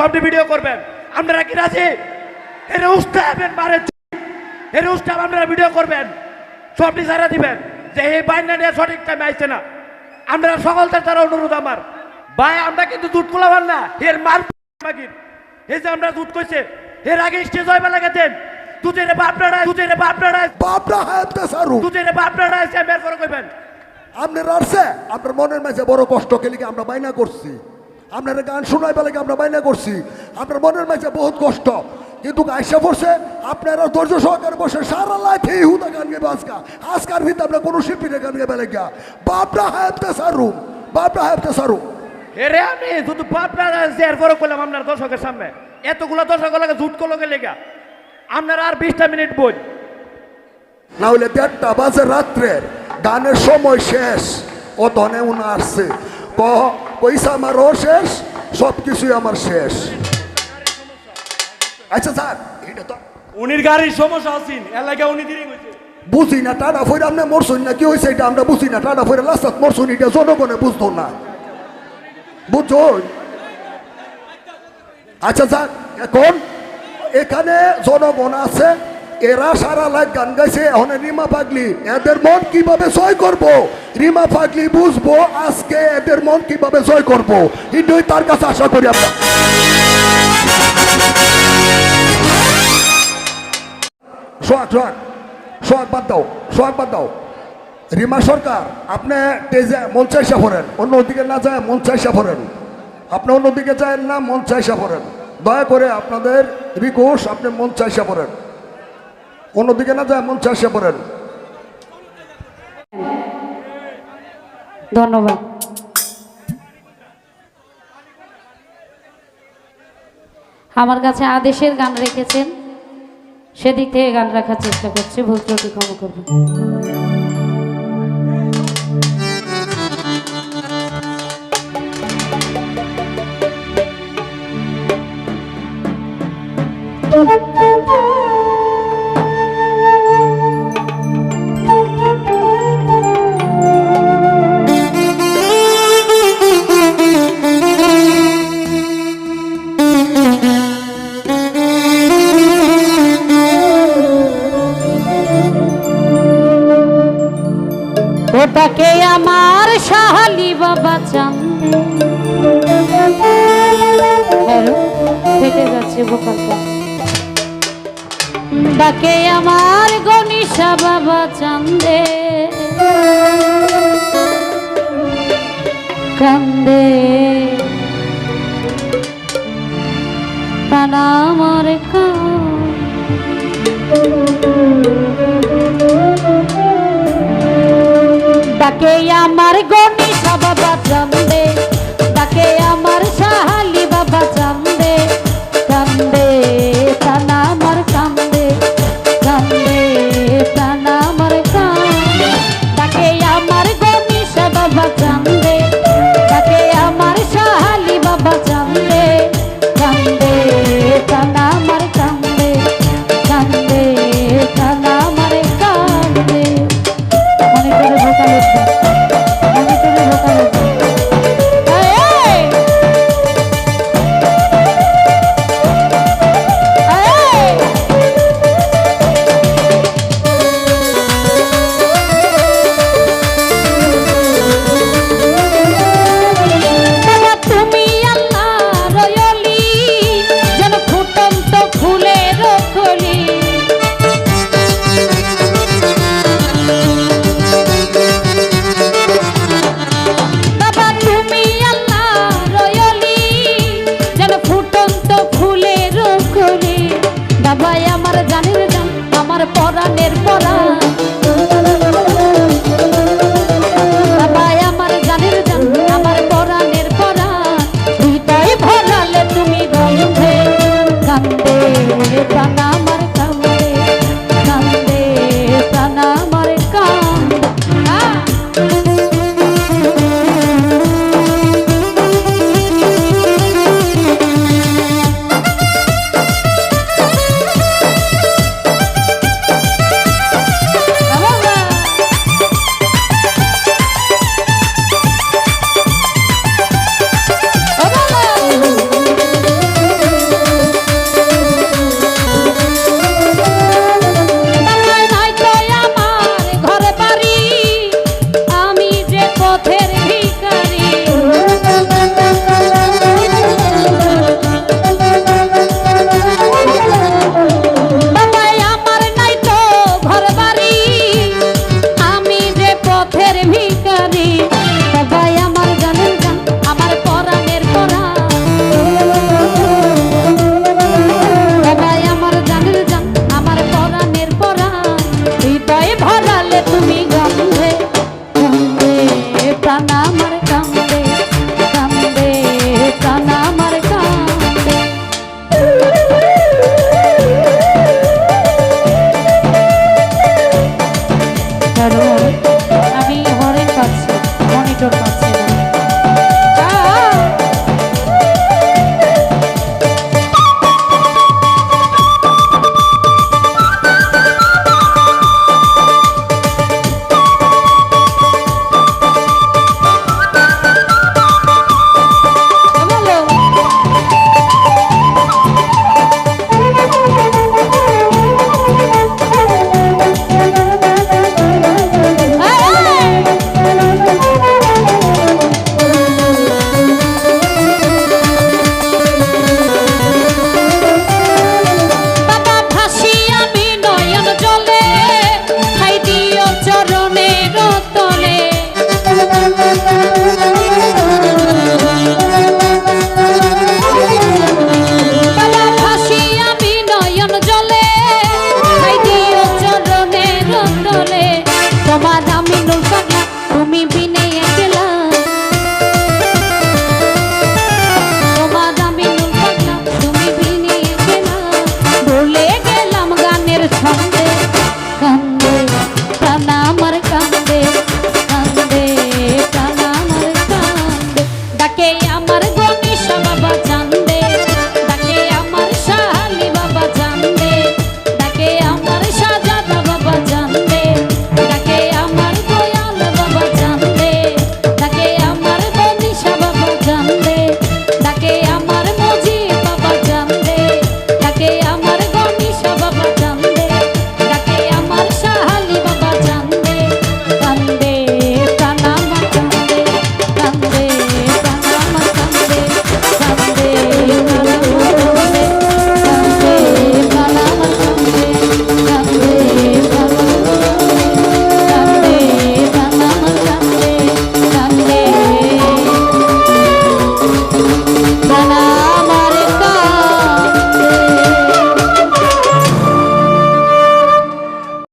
সবটি ভিডিও করবেন। আপনারা কি রাজি? এর উস্তাবেন মারে এর উস্তাব আপনারা ভিডিও করবেন। সবটি সারা দিবেন যে এই বাইনা নিয়ে সঠিক টাইমে আইছে না। আমরা সকলদের তারা অনুরোধ আমার। ভাই আমরা কিন্তু দুধ কোলাবার না। এর মার এই যে আমরা দুধ কইছে এর আগে স্টেজ হইবা লাগাতেন দুধের বাপড়াড়া দুধের বাপড়াড়া বাপরা হায়াতে সারু। দুধের বাপড়াড়া এসে বের করে কইবেন। আপনার আসছে আপনার মনের মাঝে বড় কষ্ট খেলে আমরা বাইনা করছি? আপনার গান শোনাই বেলাকে আমরা বাইনা করছি? আপনার মনের মাঝে বহুত কষ্ট। কিন্তু আইসা পড়ছে আপনারা ধৈর্য সহকারে বসে সারা লাইফ এই হুদা গান গেবে আজকা। আজকার ভিতরে আমরা কোনো শিল্পীরে গান গেবে লেগা বাপরা হায়াতে সারু বাপরা হায়াতে সারু এরে আমি শুধু বাপড়াড়া শেয়ার করে করলাম আপনার দর্শকের সামনে। এতগুলো দর্শক লাগে ঝুট করল লেগা? আপনারা আর বিশটা মিনিট বই। না হলে দেড়টা বাজে রাত্রের গানের সময় শেষ। ও ধনে উনা আসছে ক পয়সা আমারও শেষ সব কিছুই আমার শেষ। আচ্ছা স্যার এটা তো উনির গাড়ির সমস্যা আছেন এলাকা উনি হয়েছে। বুঝি না টাটা ফইরে আপনি মরছুন না কি হয়েছে এটা? আমরা বুঝি না টাটা ফইরে লাস্টাত মরছুন এটা জনগণে বুঝতো না। বুঝছ আচ্ছা স্যার এখন এখানে জনগণ আছে এরা সারা লাইফ গান গাইছে, এখন রিমা পাগলি, এদের মন কীভাবে জয় করব? রিমা পাগলি বুঝব আজকে এদের মন কীভাবে জয় করব। এটাই তার কাছে আশা করি আমরা। সোহাগ সোহাগ সোহাগ বাদ দাও, সোহাগ বাদ দাও। রিমা সরকার, আপনি টেজে মন চাইসা পড়েন, অন্যদিকে না যায় মন চাইসা পড়েন। আপনি অন্যদিকে যায় না, মন চাইসা পড়েন। দয়া করে আপনাদের রিকোয়েস্ট, আপনি মন চাইসা পড়েন। অন্যদিকে না যায় মন চাইসা পড়েন। ধন্যবাদ। আমার কাছে আদেশের গান রেখেছেন। সেদিক থেকে গান রাখার চেষ্টা করছি ভুল ত্রুটি ক্ষমা করবেন। ওটাকে বোকালটা ডাকে আমার গণিসা বাবা চান্দে কান্দে। আমার ডাকে আমার বাবা বাবা আমার জানের জান আমার পরাণের পরাণ